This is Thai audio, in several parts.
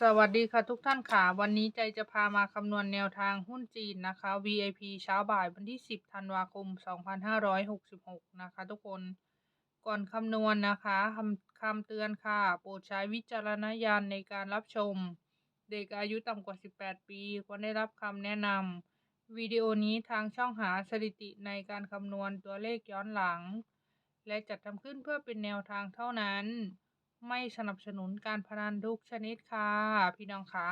สวัสดีค่ะทุกท่านค่ะ วันนี้ใจจะพามาคำนวณแนวทางหุ้นจีนนะคะ VIP เช้าบ่ายวันที่ 10 ธันวาคม 2566 นะคะ ทุกคนก่อนคำนวณนะคะคำคำเตือนค่ะ โปรดใช้วิจารณญาณในการรับชม เด็กอายุต่ำกว่า 18 ปี ควรได้รับคำแนะนำวิดีโอนี้ทางช่องหาสถิติในการคำนวณตัวเลขย้อนหลัง และจัดทำขึ้นเพื่อเป็นแนวทางเท่านั้น ไม่สนับสนุนการพนันทุกชนิดค่ะ พี่น้องคะ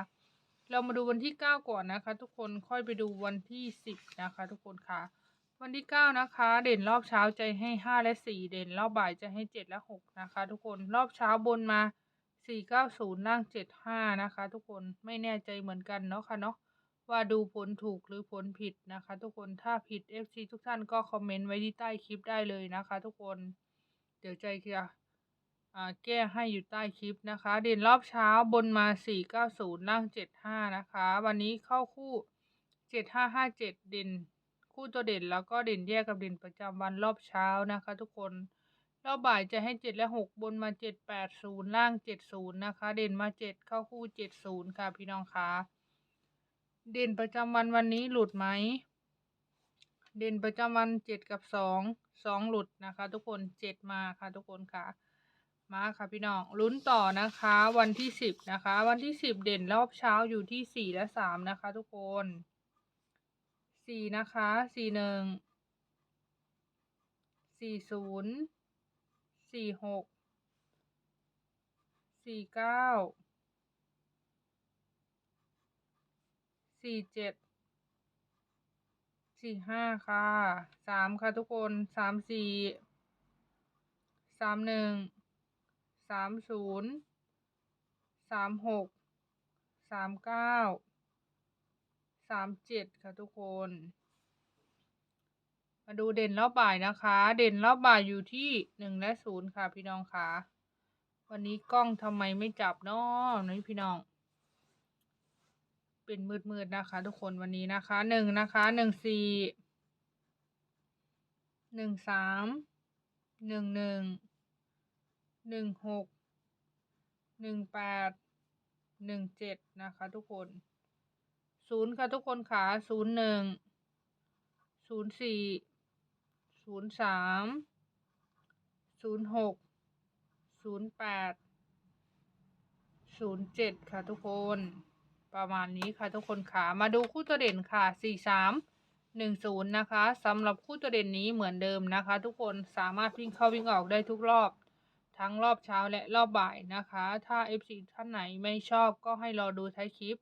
เรามาดูวันที่ 9 ก่อนนะคะ ทุกคนค่อยไปดูวันที่ 10 นะคะ ทุกคนค่ะ วันที่ 9 นะคะ เด่นรอบเช้าใจให้ 5 และ 4 เด่นรอบบ่ายจะให้ 7 และ 6 นะคะ ทุกคนรอบเช้าบนมา 490ล่าง 75 นะคะ ทุกคนไม่แน่ใจเหมือนกันเนาะค่ะเนาะว่าดูผลถูกหรือผลผิดนะคะ ทุกคนถ้าผิด FC ทุกท่านก็คอมเมนต์ไว้ที่ใต้คลิปได้เลยนะคะ ทุกคนเดี๋ยวใจจะอ่า แก้ให้อยู่ใต้คลิปนะคะ เด่นรอบเช้าบนมา 490 ล่าง 75 นะคะ วันนี้เข้าคู่ 7557 เด่นคู่ตัวเด่นแล้วก็เด่นแยกกับเด่นประจำวันรอบเช้านะคะ ทุกคนรอบบ่ายจะให้ 7 และ 6 บนมา 780 ล่าง 70 นะคะ เด่นมา 7 เข้าคู่ 70 ค่ะพี่น้องคะเด่นประจำวันวันนี้หลุดไหม เด่นประจำวัน 7 กับ 2 2 หลุดนะคะ ทุกคน 7 มาค่ะทุกคนค่ะ มาค่ะพี่น้องลุ้นต่อนะคะ วันที่สิบนะคะ วันที่สิบเด่นรอบเช้าอยู่ที่สี่และสามนะคะ ทุกคนสี่นะคะสี่หนึ่งสี่ศูนย์สี่หกสี่เก้าสี่เจ็ดสี่ห้าค่ะสามค่ะทุกคนสามสี่สามหนึ่ง สามศูนย์สามหกสามเก้าสามเจ็ดค่ะทุกคน มาดูเด่นรอบบ่ายนะคะ เด่นรอบบ่ายอยู่ที่หนึ่งและศูนย์ค่ะพี่น้องค่ะวันนี้กล้องทำไมไม่จับนาะนี่พี่น้อง เป็นมืดๆนะคะ ทุกคนวันนี้นะคะหนึ่งนะคะหนึ่งสี่หนึ่งสามหนึ่งหนึ่ง หนึ่งหกหนึ่งแปดหนึ่งเจ็ดนะคะทุกคนศูนย์ค่ะทุกคนขาศูนย์หนึ่งศูนย์สี่ศูนย์สามศูนย์หกศูนย์แปดศูนย์เจ็ดค่ะทุกคน ประมาณนี้ค่ะทุกคนขามาดูคู่ตัวเด่นค่ะสี่สามหนึ่งศูนย์นะคะสำหรับคู่ตัวเด่นนี้เหมือนเดิมนะคะ ทุกคนสามารถวิ่งเข้าวิ่งออกได้ทุกรอบ ทั้งรอบเช้าและรอบบ่ายนะคะ ถ้า FC ท่านไหนไม่ชอบก็ให้รอดูท้ายคลิป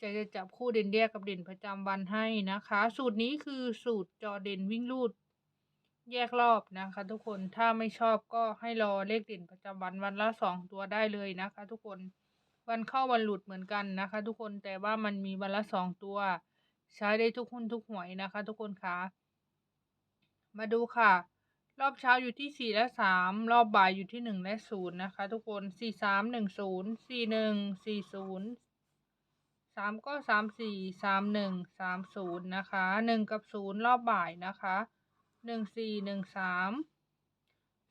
จะจะจับคู่เด่นแยกกับเด่นประจำวันให้นะคะ สูตรนี้คือสูตรจอเด่นวิ่งลูด แยกรอบนะคะ ทุกคนถ้าไม่ชอบก็ให้รอเลขเด่นประจำวันวันละสองตัวได้เลยนะคะ ทุกคนวันเข้าวันหลุดเหมือนกันนะคะ ทุกคนแต่ว่ามันมีวันละสองตัว ใช้ได้ทุกหุ้นทุกหวยนะคะ ทุกคนคะมาดูค่ะ รอบเช้าอยู่ที่สี่และสามรอบบ่ายอยู่ที่หนึ่งและศูนย์นะคะ ทุกคนสี่สามหนึ่งศูนย์สี่หนึ่งสี่ศูนย์สามก็สามสี่สามหนึ่งสามศูนย์นะคะหนึ่งกับศูนย์รอบบ่ายนะคะหนึ่งสี่หนึ่งสาม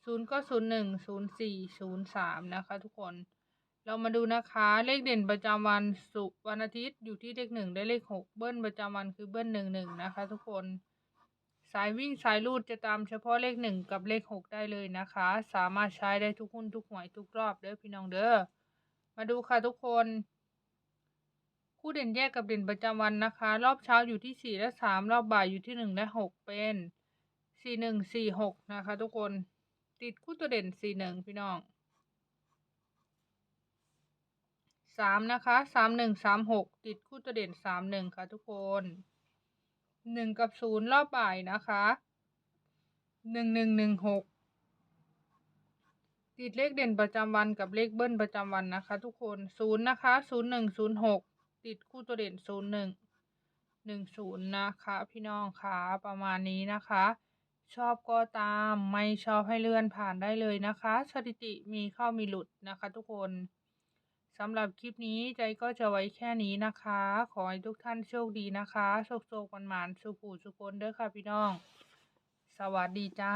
ศูนย์ก็ศูนย์หนึ่งศูนย์สี่ศูนย์สามนะคะ ทุกคนเรามาดูนะคะเลขเด่นประจำวันศุกร์วันอาทิตย์อยู่ที่เลขหนึ่งได้เลขหกเบิ้ลประจำวันคือเบิ้ลหนึ่งหนึ่งนะคะ ทุกคน สายวิ่งสายรูดจะตามเฉพาะเลขหนึ่งกับเลขหกได้เลยนะคะ สามารถใช้ได้ทุกหุ้นทุกหวยทุกรอบเด้อพี่น้องเด้อมาดูค่ะทุกคน คู่เด่นแยกกับเด่นประจำวันนะคะ รอบเช้าอยู่ที่สี่และสามรอบบ่ายอยู่ที่หนึ่งและหกเป็นสี่หนึ่งสี่หกนะคะ ทุกคนติดคู่ตัวเด่นสี่หนึ่งพี่น้องสามนะคะสามหนึ่งสามหกติดคู่ตัวเด่นสามหนึ่งค่ะทุกคน หนึ่งกับศูนย์รอบบ่ายนะคะหนึ่งหนึ่งหนึ่งหกติดเลขเด่นประจำวันกับเลขเบิ้ลประจำวันนะคะ ทุกคนศูนย์นะคะศูนย์หนึ่งศูนย์หกติดคู่ตัวเด่นศูนย์หนึ่งหนึ่งศูนย์นะคะ พี่น้องคะประมาณนี้นะคะ ชอบก็ตามไม่ชอบให้เลื่อนผ่านได้เลยนะคะ สถิติมีเข้ามีหลุดนะคะ ทุกคน สำหรับคลิปนี้ใจก็จะไว้แค่นี้นะคะ ขอให้ทุกท่านโชคดีนะคะ โชคโชคมันหมานสุขูสุคนเด้อค่ะพี่น้อง สวัสดีจ้า